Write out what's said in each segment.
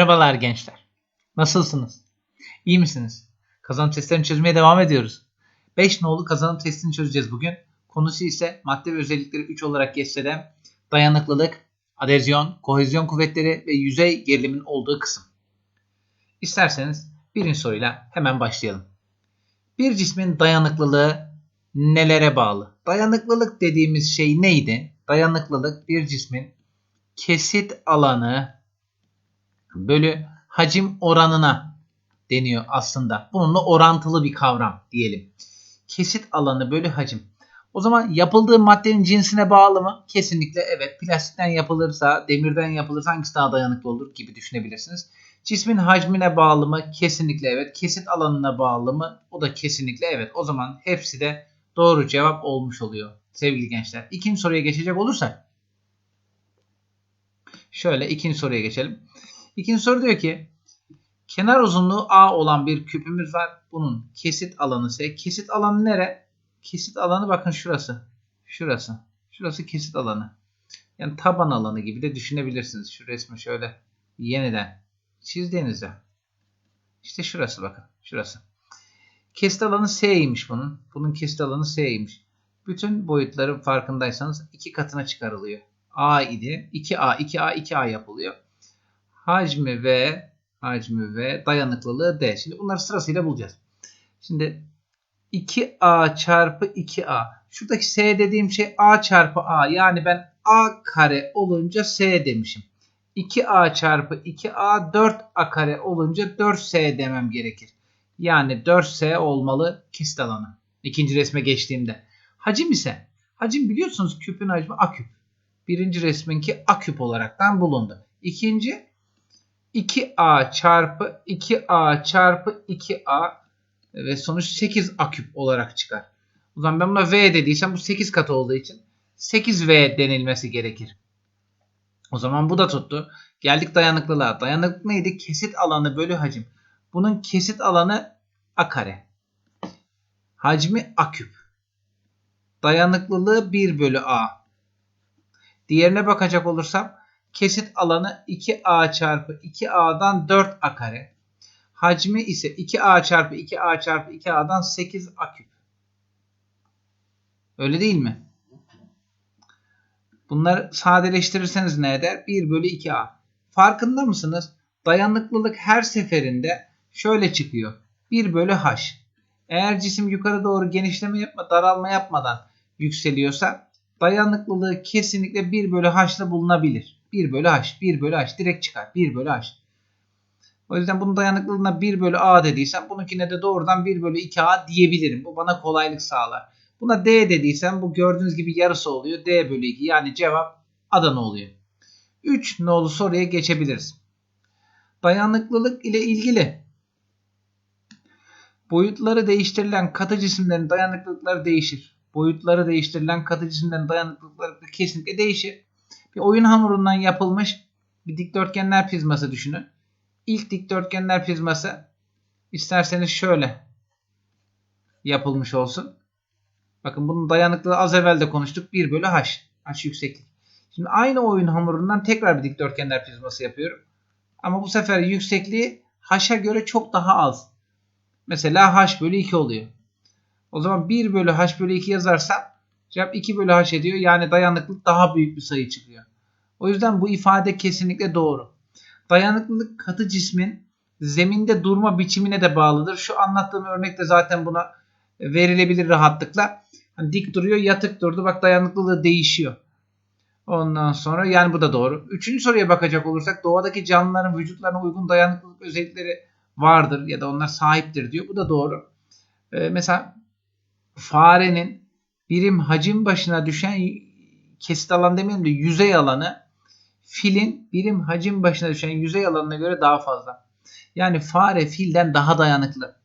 Merhabalar gençler. Nasılsınız? İyi misiniz? Kazanım testlerini çözmeye devam ediyoruz. 5 nolu kazanım testini çözeceğiz bugün. Konusu ise madde ve özellikleri 3 olarak geçseden dayanıklılık, adezyon, kohezyon kuvvetleri ve yüzey gerilimin olduğu kısım. İsterseniz birinci soruyla hemen başlayalım. Bir cismin dayanıklılığı nelere bağlı? Dayanıklılık dediğimiz şey neydi? Dayanıklılık bir cismin kesit alanı bölü hacim oranına deniyor aslında. Bununla orantılı bir kavram diyelim. Kesit alanı bölü hacim. O zaman yapıldığı maddenin cinsine bağlı mı? Kesinlikle evet. Plastikten yapılırsa, demirden yapılırsa hangisi daha dayanıklı olur gibi düşünebilirsiniz. Cismin hacmine bağlı mı? Kesinlikle evet. Kesit alanına bağlı mı? O da kesinlikle evet. O zaman hepsi de doğru cevap olmuş oluyor sevgili gençler. İkinci soruya geçecek olursak. Şöyle ikinci soruya geçelim. İkinci soru diyor ki kenar uzunluğu A olan bir küpümüz var. Bunun kesit alanı ise kesit alanı nere? Kesit alanı bakın şurası. Şurası. Şurası kesit alanı. Yani taban alanı gibi de düşünebilirsiniz. Şu resmi şöyle yeniden çizdiğinizde. İşte şurası bakın. Şurası. Kesit alanı S'ymiş bunun. Bunun kesit alanı S'ymiş. Bütün boyutların farkındaysanız iki katına çıkarılıyor. A idi. 2A, 2A, 2A yapılıyor. Hacmi V, hacmi V, dayanıklılığı D. Şimdi bunları sırasıyla bulacağız. Şimdi 2A çarpı 2A. Şuradaki S dediğim şey A çarpı A. Yani ben A kare olunca S demişim. 2A çarpı 2A 4A kare olunca 4S demem gerekir. Yani 4S olmalı kesit alanı. İkinci resme geçtiğimde. Hacim ise hacim biliyorsunuz küpün hacmi A küp. Birinci resminki A küp olaraktan bulundu. İkinci 2A çarpı 2A çarpı 2A ve sonuç 8 A küp olarak çıkar. O zaman ben buna V dediysem bu 8 katı olduğu için 8V denilmesi gerekir. O zaman bu da tuttu. Geldik dayanıklılığa. Dayanıklık neydi? Kesit alanı bölü hacim. Bunun kesit alanı A kare. Hacmi A küp. Dayanıklılığı 1 bölü A. Diğerine bakacak olursam kesit alanı 2A çarpı 2A'dan 4A kare. Hacmi ise 2A çarpı 2A çarpı 2A'dan 8A küp. Öyle değil mi? Bunları sadeleştirirseniz ne eder? 1 bölü 2A. Farkında mısınız? Dayanıklılık her seferinde şöyle çıkıyor. 1 bölü H. Eğer cisim yukarı doğru genişleme yapma, daralma yapmadan yükseliyorsa dayanıklılığı kesinlikle 1 bölü H ile bulunabilir. 1 bölü H, 1 bölü H direkt çıkar. 1 bölü H. O yüzden bunun dayanıklılığına 1 bölü A dediysem bununkine de doğrudan 1 bölü 2A diyebilirim. Bu bana kolaylık sağlar. Buna D dediysem bu gördüğünüz gibi yarısı oluyor. D bölü 2 yani cevap Adana oluyor. 3 nolu soruya geçebiliriz. Dayanıklılık ile ilgili boyutları değiştirilen katı cisimlerin dayanıklılıkları değişir. Boyutları değiştirilen katı cisimlerin dayanıklılıkları kesinlikle değişir. Bir oyun hamurundan yapılmış bir dikdörtgenler prizması düşünün. İlk dikdörtgenler prizması isterseniz şöyle yapılmış olsun. Bakın bunun dayanıklılığı az evvel de konuştuk. 1 bölü h. H yükseklik. Şimdi aynı oyun hamurundan tekrar bir dikdörtgenler prizması yapıyorum. Ama bu sefer yüksekliği h'a göre çok daha az. Mesela h bölü 2 oluyor. O zaman 1 bölü h bölü 2 yazarsam cevap 2 bölü h ediyor. Yani dayanıklılık daha büyük bir sayı çıkıyor. O yüzden bu ifade kesinlikle doğru. Dayanıklılık katı cismin zeminde durma biçimine de bağlıdır. Şu anlattığım örnekte zaten buna verilebilir rahatlıkla. Hani dik duruyor, yatık durdu. Bak dayanıklılığı değişiyor. Ondan sonra yani bu da doğru. Üçüncü soruya bakacak olursak doğadaki canlıların vücutlarına uygun dayanıklılık özellikleri vardır ya da onlar sahiptir diyor. Bu da doğru. Ee, mesela farenin birim hacim başına düşen kesit alan demeyelim de yüzey alanı filin birim hacim başına düşen yüzey alanına göre daha fazla. Yani fare filden daha dayanıklı.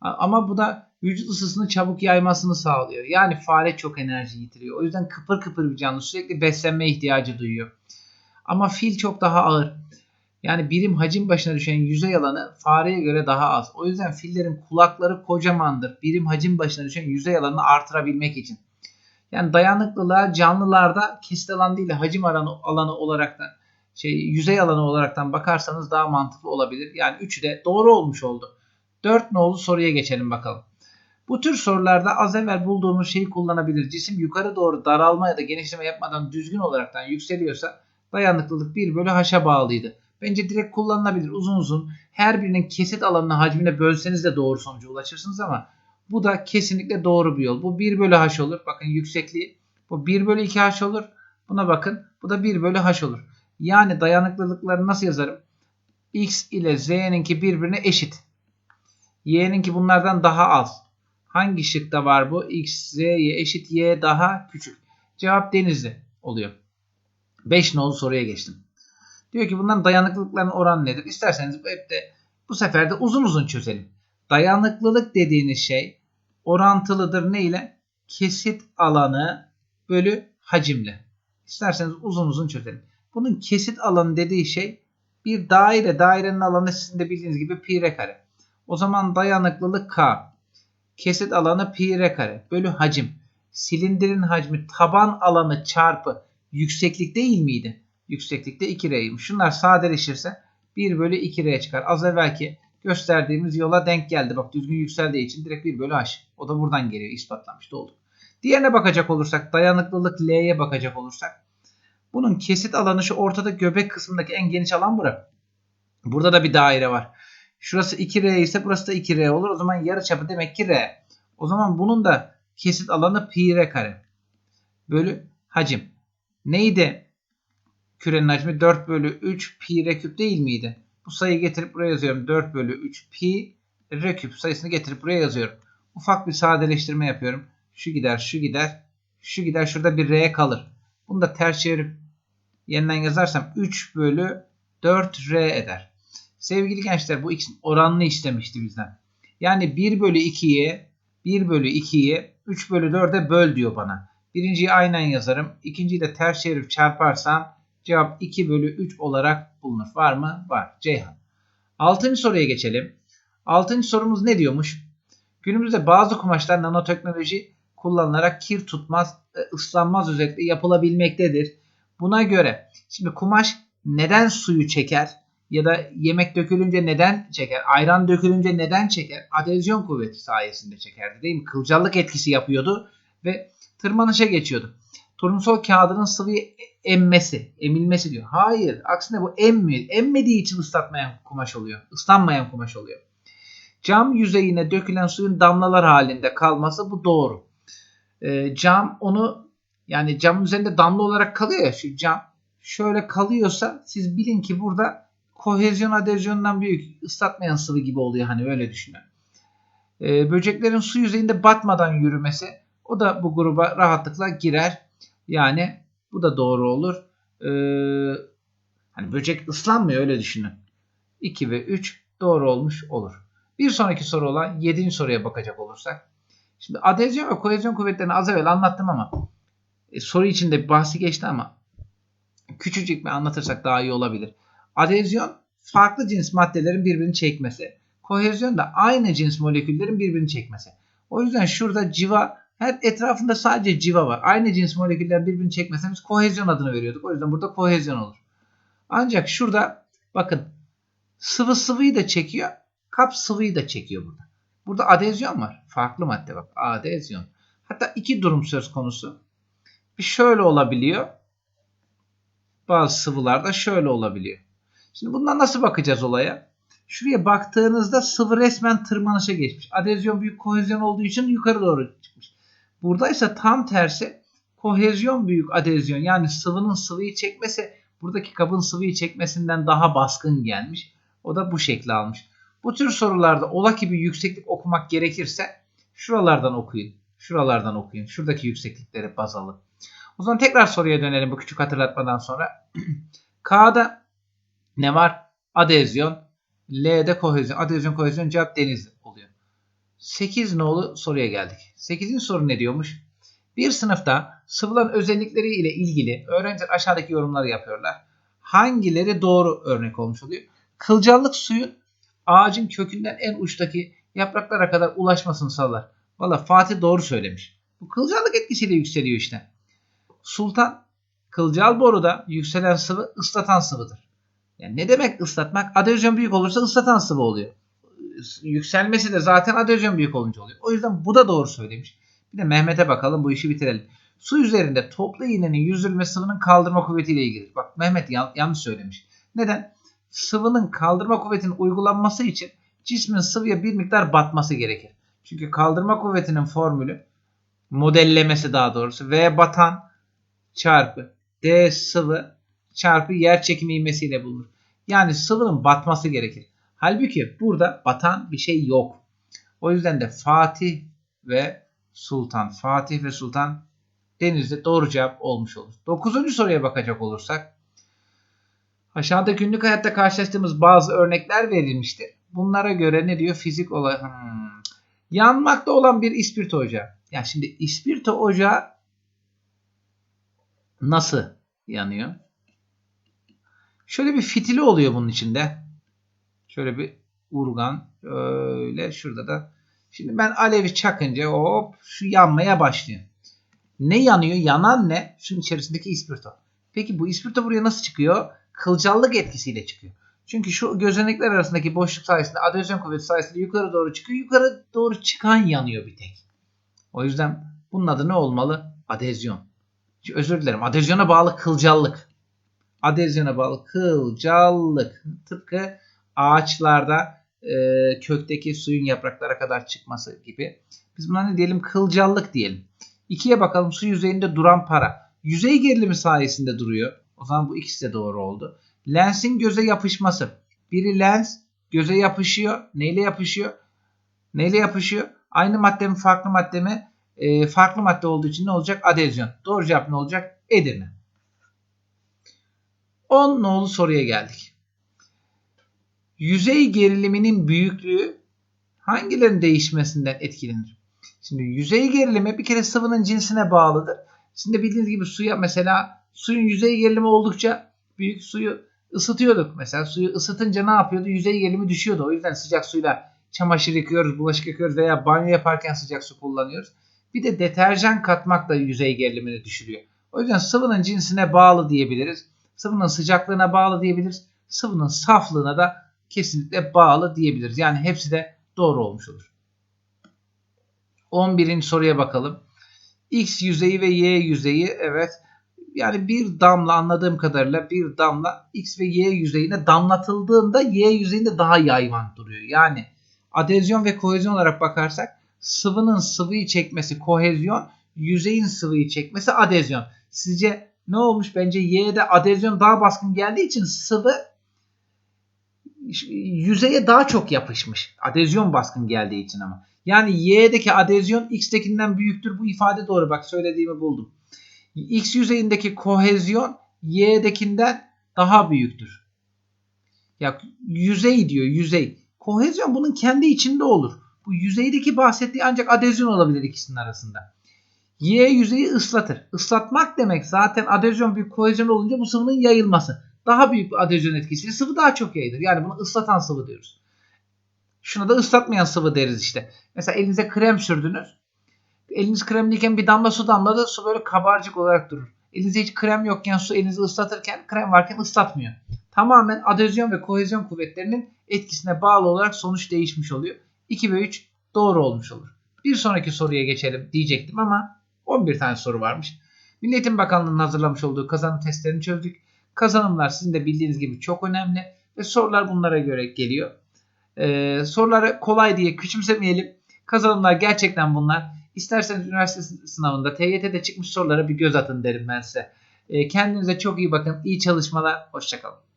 Ama bu da vücut ısısını çabuk yaymasını sağlıyor. Yani fare çok enerji yitiriyor. O yüzden kıpır kıpır bir canlı sürekli beslenme ihtiyacı duyuyor. Ama fil çok daha ağır. Yani birim hacim başına düşen yüzey alanı fareye göre daha az. O yüzden fillerin kulakları kocamandır. Birim hacim başına düşen yüzey alanını artırabilmek için. Yani dayanıklılığa canlılarda kesit alan değil hacim alanı, alanı olarak da şey yüzey alanı olaraktan bakarsanız daha mantıklı olabilir. Yani 3'ü de doğru olmuş oldu. 4 nolu soruya geçelim bakalım. Bu tür sorularda az evvel bulduğumuz şeyi kullanabilir. Cisim yukarı doğru daralma ya da genişleme yapmadan düzgün olaraktan yükseliyorsa dayanıklılık 1 bölü h'a bağlıydı. Bence direkt kullanılabilir. Uzun uzun her birinin kesit alanını hacmine bölseniz de doğru sonuca ulaşırsınız ama bu da kesinlikle doğru bir yol. Bu 1 bölü h olur. Bakın yüksekliği. Bu 1 bölü 2 h olur. Buna bakın. Bu da 1 bölü h olur. Yani dayanıklılıkları nasıl yazarım? X ile Z'ninki birbirine eşit. Y'ninki bunlardan daha az. Hangi şıkta var bu? X, Z'ye eşit Y daha küçük. Cevap denizli oluyor. 5 nolu soruya geçtim. Diyor ki bundan dayanıklılıkların oranı nedir? İsterseniz hep de bu sefer de uzun uzun çözelim. Dayanıklılık dediğiniz şey orantılıdır ne ile? Kesit alanı bölü hacimle. İsterseniz uzun uzun çözelim. Bunun kesit alanı dediği şey bir daire. Dairenin alanı sizin de bildiğiniz gibi pi r kare. O zaman dayanıklılık K. Kesit alanı pi r kare bölü hacim. Silindirin hacmi taban alanı çarpı yükseklik değil miydi? Yükseklikte 2R'ymiş. Şunlar sadeleşirse 1 bölü 2R çıkar. Az evvelki gösterdiğimiz yola denk geldi. Bak düzgün yükseldiği için direkt 1 bölü H. O da buradan geliyor. İspatlamış da olduk. Diğerine bakacak olursak dayanıklılık L'ye bakacak olursak bunun kesit alanı şu ortada göbek kısmındaki en geniş alan bura. Burada da bir daire var. Şurası 2R ise burası da 2R olur. O zaman yarıçapı demek ki R. O zaman bunun da kesit alanı pi R kare. Bölü hacim. Neydi? Kürenin hacmi 4 bölü 3 pi R küp değil miydi? Bu sayıyı getirip buraya yazıyorum. 4 bölü 3 pi R küp sayısını getirip buraya yazıyorum. Ufak bir sadeleştirme yapıyorum. Şu gider, şu gider, şu gider. Şurada bir R kalır. Bunu da ters çevirip yeniden yazarsam 3 bölü 4R eder. Sevgili gençler bu x'in oranını istemişti bizden. Yani 1 bölü 2'ye 1 bölü 2'ye 3 bölü 4'e böl diyor bana. Birinciyi aynen yazarım. İkinciyi de ters çevirip çarparsam cevap 2 bölü 3 olarak bulunur. Var mı? Var. Ceyhan. Altıncı soruya geçelim. Altıncı sorumuz ne diyormuş? Günümüzde bazı kumaşlar nanoteknoloji kullanılarak kir tutmaz, e, ıslanmaz özellikle yapılabilmektedir. Buna göre şimdi kumaş neden suyu çeker? Ya da yemek dökülünce neden çeker? Ayran dökülünce neden çeker? Adezyon kuvveti sayesinde çekerdi değil mi? Kılcallık etkisi yapıyordu ve tırmanışa geçiyordu. Turnusol kağıdının sıvıyı emmesi, emilmesi diyor. Hayır, aksine bu emmiyor. Emmediği için ıslatmayan kumaş oluyor. Islanmayan kumaş oluyor. Cam yüzeyine dökülen suyun damlalar halinde kalması bu doğru. Ee, cam onu yani camın üzerinde damla olarak kalıyor ya şu cam şöyle kalıyorsa siz bilin ki burada kohezyon adezyondan büyük ıslatmayan sıvı gibi oluyor hani öyle düşünün. Ee, böceklerin su yüzeyinde batmadan yürümesi o da bu gruba rahatlıkla girer. Yani bu da doğru olur. Ee, hani böcek ıslanmıyor öyle düşünün. 2 ve 3 doğru olmuş olur. Bir sonraki soru olan 7. soruya bakacak olursak. Şimdi adezyon ve kohezyon kuvvetlerini az evvel anlattım ama e, soru içinde bahsi geçti ama küçücük bir anlatırsak daha iyi olabilir. Adezyon farklı cins maddelerin birbirini çekmesi. Kohezyon da aynı cins moleküllerin birbirini çekmesi. O yüzden şurada civa her etrafında sadece civa var. Aynı cins moleküller birbirini çekmese biz kohezyon adını veriyorduk. O yüzden burada kohezyon olur. Ancak şurada bakın sıvı sıvıyı da çekiyor. Kap sıvıyı da çekiyor burada. Burada adezyon var. Farklı madde bak. Adezyon. Hatta iki durum söz konusu. Bir şöyle olabiliyor. Bazı sıvılarda şöyle olabiliyor. Şimdi bundan nasıl bakacağız olaya? Şuraya baktığınızda sıvı resmen tırmanışa geçmiş. Adezyon büyük kohezyon olduğu için yukarı doğru çıkmış. Buradaysa tam tersi kohezyon büyük adezyon yani sıvının sıvıyı çekmesi buradaki kabın sıvıyı çekmesinden daha baskın gelmiş. O da bu şekli almış. Bu tür sorularda ola ki bir yükseklik okumak gerekirse şuralardan okuyun. Şuralardan okuyun. Şuradaki yükseklikleri baz alın. O zaman tekrar soruya dönelim bu küçük hatırlatmadan sonra. K'da ne var? Adezyon. L'de kohezyon. Adezyon kohezyon cevap deniz oluyor. 8 nolu soruya geldik. 8. soru ne diyormuş? Bir sınıfta sıvıların özellikleri ile ilgili öğrenciler aşağıdaki yorumları yapıyorlar. Hangileri doğru örnek olmuş oluyor? Kılcallık suyun ağacın kökünden en uçtaki yapraklara kadar ulaşmasını sağlar. Valla Fatih doğru söylemiş. Bu kılcallık etkisiyle yükseliyor işte. Sultan Kılcal boruda yükselen sıvı ıslatan sıvıdır. Yani ne demek ıslatmak? Adezyon büyük olursa ıslatan sıvı oluyor. Yükselmesi de zaten adezyon büyük olunca oluyor. O yüzden bu da doğru söylemiş. Bir de Mehmet'e bakalım bu işi bitirelim. Su üzerinde toplu iğnenin yüzülme sıvının kaldırma kuvvetiyle ilgilidir. Bak Mehmet yan- yanlış söylemiş. Neden? Sıvının kaldırma kuvvetinin uygulanması için cismin sıvıya bir miktar batması gerekir. Çünkü kaldırma kuvvetinin formülü modellemesi daha doğrusu V batan çarpı D sıvı çarpı yer çekimi ivmesiyle bulunur. Yani sıvının batması gerekir. Halbuki burada batan bir şey yok. O yüzden de Fatih ve Sultan. Fatih ve Sultan denizde doğru cevap olmuş olur. Dokuzuncu soruya bakacak olursak. Aşağıda günlük hayatta karşılaştığımız bazı örnekler verilmiştir. Bunlara göre ne diyor? Fizik olay. Hmm. Yanmakta olan bir ispirto ocağı. Ya şimdi ispirto ocağı nasıl yanıyor? Şöyle bir fitili oluyor bunun içinde. Şöyle bir urgan. Öyle şurada da. Şimdi ben alevi çakınca hop şu yanmaya başlıyor. Ne yanıyor? Yanan ne? Şunun içerisindeki ispirto. Peki bu ispirto buraya nasıl çıkıyor? Kılcallık etkisiyle çıkıyor. Çünkü şu gözenekler arasındaki boşluk sayesinde adezyon kuvveti sayesinde yukarı doğru çıkıyor. Yukarı doğru çıkan yanıyor bir tek. O yüzden bunun adı ne olmalı? Adezyon. Özür dilerim. Adezyona bağlı kılcallık. Adezyona bağlı kılcallık. Tıpkı ağaçlarda e, kökteki suyun yapraklara kadar çıkması gibi. Biz buna ne diyelim? Kılcallık diyelim. İkiye bakalım su yüzeyinde duran para. Yüzey gerilimi sayesinde duruyor. O zaman bu ikisi de doğru oldu. Lensin göze yapışması. Biri lens göze yapışıyor. Neyle yapışıyor? Neyle yapışıyor? Aynı madde mi farklı madde mi? E, farklı madde olduğu için ne olacak? Adezyon. Doğru cevap ne olacak? Edirne. 10 nolu soruya geldik. Yüzey geriliminin büyüklüğü hangilerinin değişmesinden etkilenir? Şimdi yüzey gerilimi bir kere sıvının cinsine bağlıdır. Şimdi bildiğiniz gibi suya mesela suyun yüzey gerilimi oldukça büyük suyu ısıtıyorduk. Mesela suyu ısıtınca ne yapıyordu? Yüzey gerilimi düşüyordu. O yüzden sıcak suyla çamaşır yıkıyoruz, bulaşık yıkıyoruz veya banyo yaparken sıcak su kullanıyoruz. Bir de deterjan katmak da yüzey gerilimini düşürüyor. O yüzden sıvının cinsine bağlı diyebiliriz. Sıvının sıcaklığına bağlı diyebiliriz. Sıvının saflığına da kesinlikle bağlı diyebiliriz. Yani hepsi de doğru olmuş olur. 11. soruya bakalım. X yüzeyi ve Y yüzeyi evet yani bir damla anladığım kadarıyla bir damla X ve Y yüzeyine damlatıldığında Y yüzeyinde daha yayvan duruyor. Yani adezyon ve kohezyon olarak bakarsak sıvının sıvıyı çekmesi kohezyon, yüzeyin sıvıyı çekmesi adezyon. Sizce ne olmuş? Bence Y'de adezyon daha baskın geldiği için sıvı yüzeye daha çok yapışmış. Adezyon baskın geldiği için ama. Yani Y'deki adezyon X'tekinden büyüktür. Bu ifade doğru. Bak söylediğimi buldum. X yüzeyindeki kohezyon Y'dekinden daha büyüktür. Ya yüzey diyor yüzey. Kohezyon bunun kendi içinde olur. Bu yüzeydeki bahsettiği ancak adezyon olabilir ikisinin arasında. Y yüzeyi ıslatır. Islatmak demek zaten adezyon büyük kohezyon olunca bu sıvının yayılması. Daha büyük bir adezyon etkisiyle sıvı daha çok yayılır. Yani bunu ıslatan sıvı diyoruz. Şuna da ıslatmayan sıvı deriz işte. Mesela elinize krem sürdünüz. Eliniz kremliyken bir damla su damladı. Su böyle kabarcık olarak durur. Elinizde hiç krem yokken su elinizi ıslatırken krem varken ıslatmıyor. Tamamen adezyon ve kohezyon kuvvetlerinin etkisine bağlı olarak sonuç değişmiş oluyor. 2 ve 3 doğru olmuş olur. Bir sonraki soruya geçelim diyecektim ama 11 tane soru varmış. Milli Eğitim Bakanlığı'nın hazırlamış olduğu kazanım testlerini çözdük. Kazanımlar sizin de bildiğiniz gibi çok önemli ve sorular bunlara göre geliyor. Ee, soruları kolay diye küçümsemeyelim. Kazanımlar gerçekten bunlar. İsterseniz üniversite sınavında TYT'de çıkmış sorulara bir göz atın derim ben size. Ee, kendinize çok iyi bakın. İyi çalışmalar. Hoşçakalın.